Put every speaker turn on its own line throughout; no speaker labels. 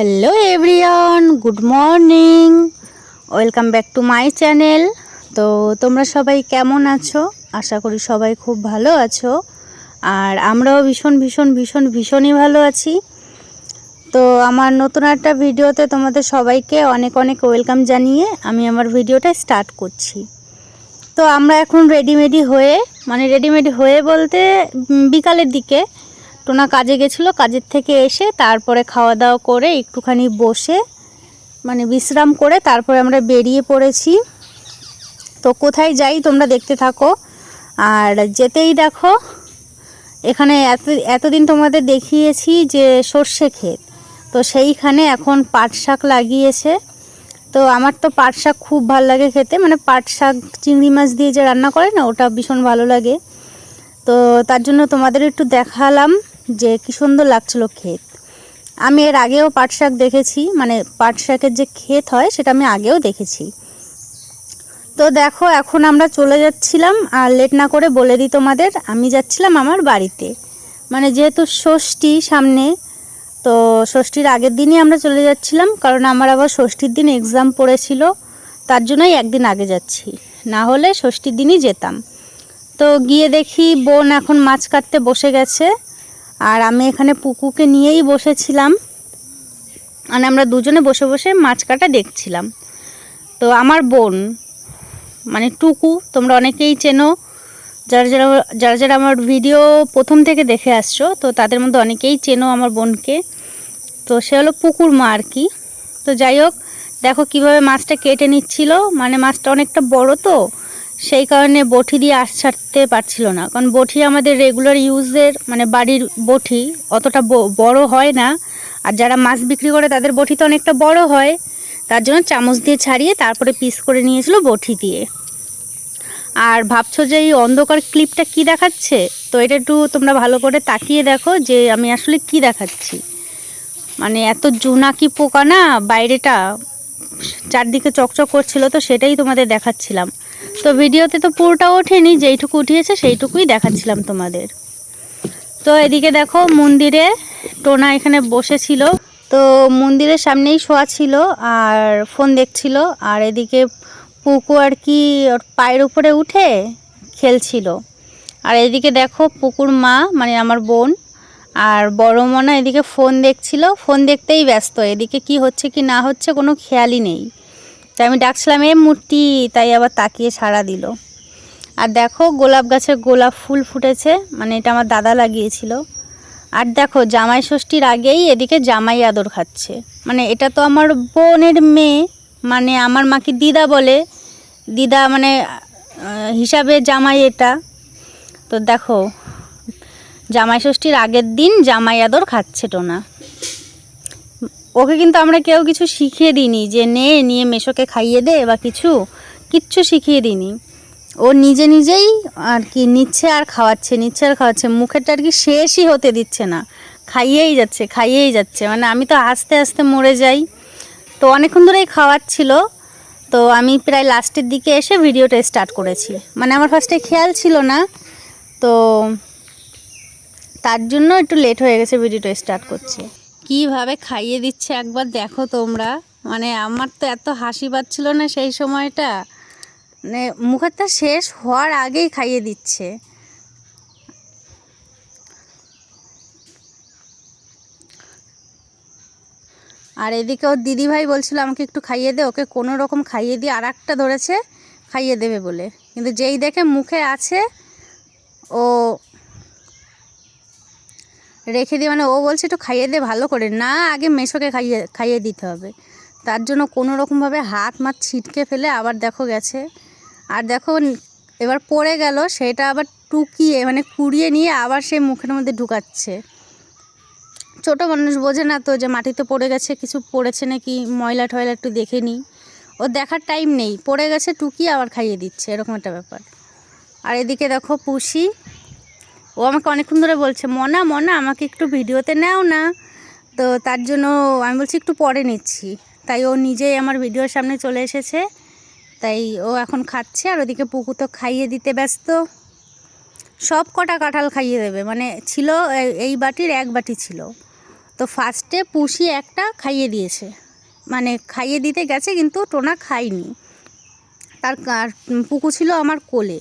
Hello everyone good morning welcome back to my channel তো তোমরা সবাই কেমন আছো? আশা করি সবাই খুব ভালো আছো। আর আমরাও ভীষণ ভীষণ ভীষণ, ভীষণই ভালো আছি। তো আমার নতুন একটা ভিডিওতে তোমাদের সবাইকে অনেক অনেক ওয়েলকাম জানিয়ে আমি আমার ভিডিওটা স্টার্ট করছি। তো আমরা এখন রেডিমেডি হয়ে মানে রেডিমেডি হয়ে বলতে বিকালের দিকে টোনা কাজে গেছিল, কাজের থেকে এসে তারপরে খাওয়া দাওয়া করে একটুখানি বসে মানে বিশ্রাম করে তারপরে আমরা বেরিয়ে পড়েছি। তো কোথায় যাই তোমরা দেখতে থাকো। আর যেতেই দেখো, এখানে এত, এতদিন তোমাদের দেখিয়েছি যে সর্ষে ক্ষেত। তো সেইখানে এখন পাট শাক লাগিয়েছে। তো আমার তো পাট শাক খুব ভালো লাগে খেতে মানে পাট শাক, চিংড়ি মাছ দিয়ে যে রান্না করে না, ওটা ভীষণ ভালো লাগে। তো তার জন্য তোমাদের একটু দেখালাম। যে কী সুন্দর লাগছিল ক্ষেত। আমি এর আগেও পাট শাক দেখেছি মানে পাট শাকের যে ক্ষেত হয় সেটা আমি আগেও দেখেছি। তো দেখো, এখন আমরা চলে যাচ্ছিলাম, আর লেট না করে বলে দিই তোমাদের, আমি যাচ্ছিলাম আমার বাড়িতে। মানে যেহেতু ষষ্ঠী সামনে, তো ষষ্ঠীর আগের দিনই আমরা চলে যাচ্ছিলাম, কারণ আমার আবার ষষ্ঠীর দিন এক্সাম পড়েছিল, তার জন্যই একদিন আগে যাচ্ছি। না হলে ষষ্ঠীর দিনই যেতাম। তো গিয়ে দেখি বোন এখন মাছ কাটতে বসে গেছে আর আমি এখানে পুকুকে নিয়েই বসেছিলাম। মানে আমরা দুজনে বসে বসে মাছ কাটা দেখছিলাম। তো আমার বোন মানে টুকু, তোমরা অনেকেই চেনো, যারা যারা যারা যারা আমার ভিডিও প্রথম থেকে দেখে আসছো, তো তাদের মধ্যে অনেকেই চেনো আমার বোনকে। তো সে হলো পুকুর মা আর কি। তো যাই হোক, দেখো কীভাবে মাছটা কেটে নিচ্ছিল। মানে মাছটা অনেকটা বড় তো সেই কারণে বটি দিয়ে আশ ছাড়তে পারছিল না। কারণ বটি আমাদের রেগুলার ইউজের মানে বাড়ির বটি অতটা বড় হয় না। আর যারা মাছ বিক্রি করে তাদের বটি তো অনেকটা বড় হয়। তার জন্য চামচ দিয়ে ছাড়িয়ে তারপরে পিস করে নিয়েছিল বটি দিয়ে। আর ভাবছ যে এই অন্ধকার ক্লিপটা কি দেখাচ্ছে? তো এটা একটু তোমরা ভালো করে তাকিয়ে দেখো যে আমি আসলে কি দেখাচ্ছি। মানে এত জোনাকি পোকা না, বাইরেটা চারদিকে চকচক করছিল তো সেটাই তোমাদের দেখাচ্ছিলাম। তো ভিডিওতে তো পুরোটা ওঠেনি, যেইটুকু উঠিয়েছে সেইটুকুই দেখাচ্ছিলাম তোমাদের। তো এদিকে দেখো মন্দিরে টোনা এখানে বসেছিল। তো মন্দিরের সামনেই শোয়া ছিল আর ফোন দেখছিল, আর এদিকে পুকু আর কি ওর পায়ের উপরে উঠে খেলছিল। আর এদিকে দেখো পুকুর মা মানে আমার বোন, আর বড় মনা এদিকে ফোন দেখছিল। ফোন দেখতেই ব্যস্ত, এদিকে কি হচ্ছে কি না হচ্ছে কোনো খেয়ালই নেই। তাই আমি ডাকছিলাম, এ মূর্তি! তাই আবার তাকিয়ে সাড়া দিল। আর দেখো, গোলাপ গাছের গোলাপ ফুল ফুটেছে মানে এটা আমার দাদা লাগিয়েছিল। আর দেখো, জামাই ষষ্ঠীর আগেই এদিকে জামাই আদর খাচ্ছে। মানে এটা তো আমার বোনের মেয়ে মানে আমার মাকে দিদা বলে। দিদা মানে হিসাবে জামাই এটা। তো দেখো, জামাই ষষ্ঠীর আগের দিন জামাই আদর খাচ্ছে টোনা। ওকে কিন্তু আমরা কেউ কিছু শিখিয়ে দিইনি যে নে, নিয়ে মেশোকে খাইয়ে দে বা কিছু, কিচ্ছু শিখিয়ে দিইনি। ও নিজে নিজেই আর কি নিচ্ছে আর খাওয়াচ্ছে, নিচ্ছে আর খাওয়াচ্ছে। মুখেরটা আর কি শেষই হতে দিচ্ছে না। খাইয়েই যাচ্ছে খাইয়েই যাচ্ছে। মানে আমি তো আস্তে আস্তে মরে যাই। তো অনেকক্ষণ ধরেই খাওয়াচ্ছিল। তো আমি প্রায় লাস্টের দিকে এসে ভিডিওটা স্টার্ট করেছি। মানে আমার ফার্স্টে খেয়াল ছিল না। তো তার জন্য একটু লেট হয়ে গেছে ভিডিওটা স্টার্ট করছি। কীভাবে খাইয়ে দিচ্ছে একবার দেখো তোমরা। মানে আমার তো এত হাসি পাচ্ছিল না সেই সময়টা। মানে মুখেরটা শেষ হওয়ার আগেই খাইয়ে দিচ্ছে। আর এদিকে ওর দিদিভাই বলছিল, আমাকে একটু খাইয়ে দে, ওকে কোনো রকম খাইয়ে দিয়ে আর একটা ধরেছে, খাইয়ে দেবে বলে। কিন্তু যেই দেখে মুখে আছে, ও রেখে দিয়ে মানে ও বলছে একটু খাইয়ে দে, ভালো করে। না, আগে মেশোকে খাইয়ে খাইয়ে দিতে হবে। তার জন্য কোনো রকমভাবে হাত মাত ছিটকে ফেলে আবার দেখো গেছে। আর দেখো, এবার পড়ে গেল, সেটা আবার টুকিয়ে মানে কুড়িয়ে নিয়ে আবার সে মুখের মধ্যে ঢুকাচ্ছে। ছোটো মানুষ বোঝে না তো যে মাটিতে পড়ে গেছে, কিছু পড়েছে নাকি? ময়লা টয়লা একটু দেখে নিই। ও দেখার টাইম নেই। পড়ে গেছে, টুকিয়ে আবার খাইয়ে দিচ্ছে, এরকম একটা ব্যাপার। আর এদিকে দেখো পুষি। ও আমাকে অনেকক্ষণ ধরে বলছে, মনা মনা, আমাকে একটু ভিডিওতে নাও না। তো তার জন্য আমি বলছি, একটু পরে নিচ্ছি। তাই ও নিজেই আমার ভিডিওর সামনে চলে এসেছে। তাই ও এখন খাচ্ছে আর ওদিকে পুকু তো খাইয়ে দিতে ব্যস্ত। সব কটা কাঁঠাল খাইয়ে দেবে। মানে ছিল এই বাটির এক বাটি ছিল। তো ফার্স্টে পুষি একটা খাইয়ে দিয়েছে। মানে খাইয়ে দিতে গেছে, কিন্তু টোনা খায়নি। তার পুকু ছিল আমার কোলে।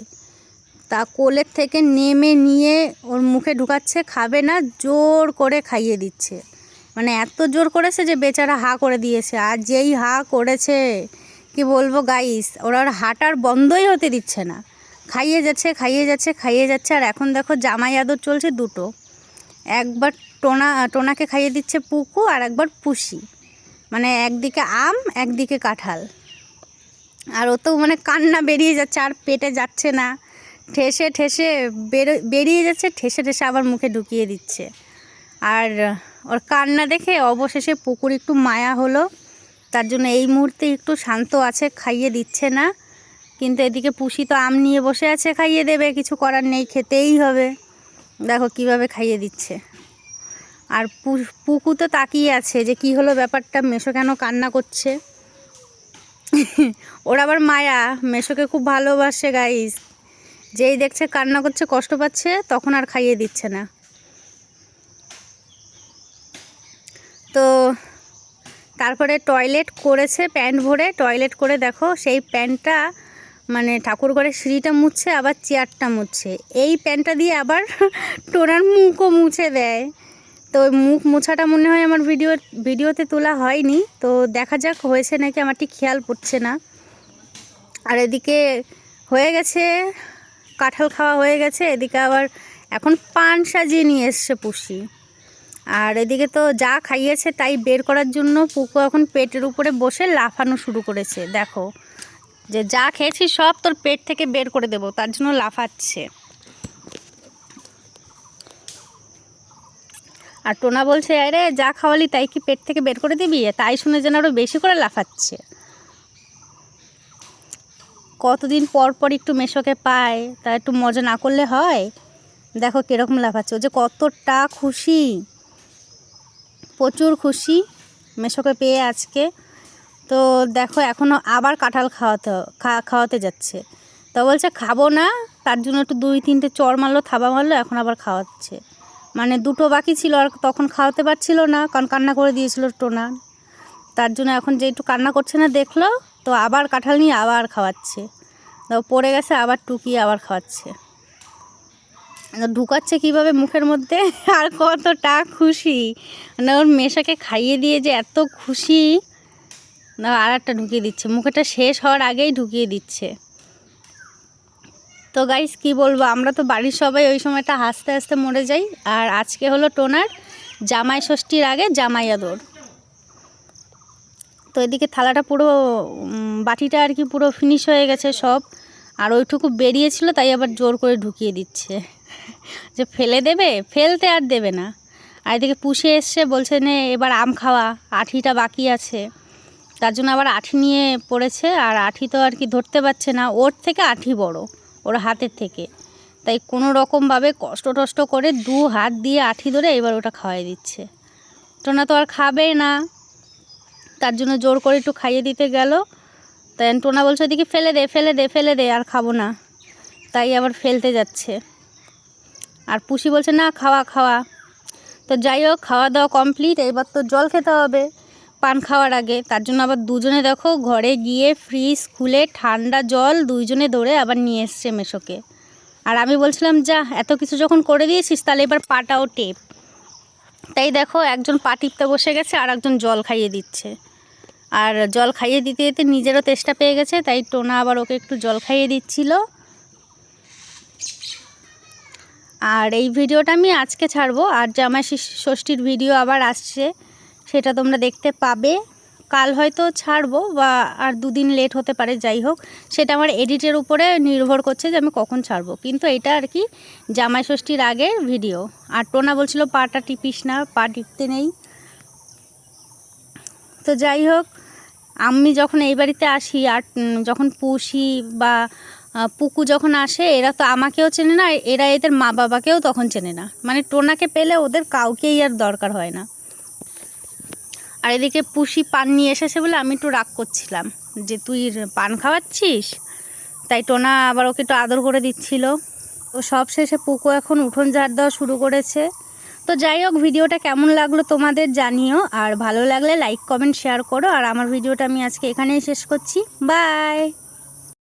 তা কোলের থেকে নেমে নিয়ে ওর মুখে ঢুকাচ্ছে, খাবে না, জোর করে খাইয়ে দিচ্ছে। মানে এত জোর করেছে যে বেচারা হা করে দিয়েছে। আর যেই হা করেছে, কি বলব গাইস ওরা আর হাঁটার বন্ধই হতে দিচ্ছে না। খাইয়ে যাচ্ছে খাইয়ে যাচ্ছে খাইয়ে যাচ্ছে। আর এখন দেখো জামাই আদর চলছে দুটো। একবার টোনা, টোনাকে খাইয়ে দিচ্ছে পুকু আর একবার পুষি। মানে একদিকে আম, একদিকে কাঁঠাল। আর ও তো মানে কান্না বেরিয়ে যাচ্ছে, আর পেটে যাচ্ছে না। ঠেসে ঠেসে বেরো- বেরিয়ে যাচ্ছে, ঠেসে ঠেসে আবার মুখে ঢুকিয়ে দিচ্ছে। আর ওর কান্না দেখে অবশেষে পুকুর একটু মায়া হলো। তার জন্য এই মুহূর্তে একটু শান্ত আছে, খাইয়ে দিচ্ছে না। কিন্তু এদিকে পুষি তো আম নিয়ে বসে আছে, খাইয়ে দেবে। কিছু করার নেই, খেতেই হবে। দেখো কীভাবে খাইয়ে দিচ্ছে। আর পুকু তো তাকিয়ে আছে যে কি হলো ব্যাপারটা, মেশো কেন কান্না করছে? ওর আবার মায়া, মেশোকে খুব ভালোবাসে গাইস যেই দেখছে কান্না করছে, কষ্ট পাচ্ছে, তখন আর খাইয়ে দিচ্ছে না। তো তারপরে টয়লেট করেছে, প্যান্ট ভরে টয়লেট করে দেখো, সেই প্যান্টটা মানে ঠাকুর ঘরে সিঁড়িটা মুছছে, আবার চেয়ারটা মুছছে। এই প্যান্টটা দিয়ে আবার টোনার মুখও মুছে দেয়। তো ওই মুখ মোছাটা মনে হয় আমার ভিডিও, ভিডিওতে তোলা হয়নি। তো দেখা যাক, হয়েছে নাকি, আমার ঠিক খেয়াল পড়ছে না। আর এদিকে হয়ে গেছে কাঁঠাল খাওয়া হয়ে গেছে, এদিকে আবার এখন পান সাজিয়ে নিয়ে এসছে পুষি। আর এদিকে তো যা খাইয়েছে তাই বের করার জন্য পুকু এখন পেটের উপরে বসে লাফানো শুরু করেছে। দেখো, যে যা খেয়েছি সব তোর পেট থেকে বের করে দেবো, তার জন্য লাফাচ্ছে। আর টোনা বলছে, আরে যা খাওয়ালি তাই কি পেট থেকে বের করে দিবি? তাই শুনে যেন আরও বেশি করে লাফাচ্ছে। কতদিন পর পর একটু মেশোকে পায়, তা একটু মজা না করলে হয়? দেখো কীরকম লাফাচ্ছে। ও যে কতটা খুশি, প্রচুর খুশি মেশোকে পেয়ে আজকে। তো দেখো এখনও আবার কাঁঠাল খাওয়াতে খাওয়াতে যাচ্ছে। তো বলছে, খাব না। তার জন্য একটু দুই, তিনটে চর মারলো, থাবা মারলো, এখন আবার খাওয়াচ্ছে। মানে দুটো বাকি ছিল আর তখন খাওয়াতে পারছিল না, কারণ কান্না করে দিয়েছিল টোনা। তার জন্য এখন যে একটু কান্না করছে না, দেখল তো আবার কাঁঠাল নিয়ে আবার খাওয়াচ্ছে। তো পড়ে গেছে, আবার টুকিয়ে আবার খাওয়াচ্ছে। ঢুকাচ্ছে কীভাবে মুখের মধ্যে? আর কতটা খুশি। মানে ওর মেশাকে খাইয়ে দিয়ে যে এত খুশি। না, আর একটা ঢুকিয়ে দিচ্ছে। মুখেটা শেষ হওয়ার আগেই ঢুকিয়ে দিচ্ছে। তো গাইস কি বলব? আমরা তো বাড়ির সবাই ওই সময়টা হাসতে হাসতে মরে যাই। আর আজকে হলো টোনার জামাই ষষ্ঠীর আগে জামাই আদর। তো এদিকে থালাটা পুরো বাটিটা আর কি পুরো ফিনিশ হয়ে গেছে সব। আর ওইটুকু বেরিয়েছিল, তাই আবার জোর করে ঢুকিয়ে দিচ্ছে। যে ফেলে দেবে, ফেলতে আর দেবে না। আর এদিকে পুষে এসছে, বলছে নে, এবার আম খাওয়া, আঠিটা বাকি আছে। তার জন্য আবার আঠি নিয়ে পড়েছে, আর আঠি তো আর কি ধরতে পারছে না। ওর থেকে আঠি বড়, ওর হাতের থেকে। তাই কোনো রকমভাবে কষ্ট টষ্ট করে দু হাত দিয়ে আঠি ধরে এবার ওটা খাওয়াই দিচ্ছে। টোনা তো আর খাবে না। তার জন্য জোর করে একটু খাইয়ে দিতে গেল। তাই টোনা বলছে, ওদিকে ফেলে দে ফেলে দে ফেলে দে, আর খাব না। তাই আবার ফেলতে যাচ্ছে। আর পুষি বলছে, না, খাওয়া খাওয়া। তো যাই হোক, খাওয়া দাওয়া কমপ্লিট। এবার তো জল খেতে হবে পান খাওয়ার আগে। তার জন্য আবার দুজনে দেখো, ঘরে গিয়ে ফ্রিজ খুলে ঠান্ডা জল দুইজনে দৌড়ে আবার নিয়ে এসছে মেশোকে। আর আমি বলছিলাম, যা, এত কিছু যখন করে দিয়েছিস, তাহলে এবার পাটাও টেপ। তাই দেখো, একজন পা টিপতে বসে গেছে আর একজন জল খাইয়ে দিচ্ছে। আর জল খাইয়ে দিতে দিতে নিজেরও তেষ্টা পেয়ে গেছে, তাই টোনা আবার ওকে একটু জল খাইয়ে দিচ্ছিল। আর এই ভিডিওটা আমি আজকে ছাড়বো, আর জামাই ষষ- ষষ্ঠীর ভিডিও আবার আসছে, সেটা তোমরা দেখতে পাবে। কাল হয়তো ছাড়বো বা আর দুদিন লেট হতে পারে, যাই হোক, সেটা আমার এডিটের উপরে নির্ভর করছে যে আমি কখন ছাড়বো। কিন্তু এটা আর কি, জামাই ষষ্ঠীর আগের ভিডিও। আর টোনা বলছিল, পাটা টিপিস না, পা টিপতে নেই। তো যাই হোক, আমি যখন এই বাড়িতে আসি আর যখন পুষি বা পুকু যখন আসে, এরা তো আমাকেও চেনে না, এরা এদের মা বাবাকেও তখন চেনে না। মানে টোনাকে পেলে ওদের কাউকেই আর দরকার হয় না। আর এদিকে পুষি পান নিয়ে এসেছে বলে আমি একটু রাগ করছিলাম যে, তুই পান খাওয়াচ্ছিস? তাই টোনা আবার ওকে একটু আদর করে দিচ্ছিল। তো সব শেষে পুকু এখন উঠোন ঝাড় দেওয়া শুরু করেছে। তো যাই হোক, ভিডিওটা কেমন লাগল তোমাদের জানিও, আর ভালো লাগলে লাইক কমেন্ট শেয়ার করো, আর আমার ভিডিওটা আমি আজকে এখানেই শেষ করছি। বাই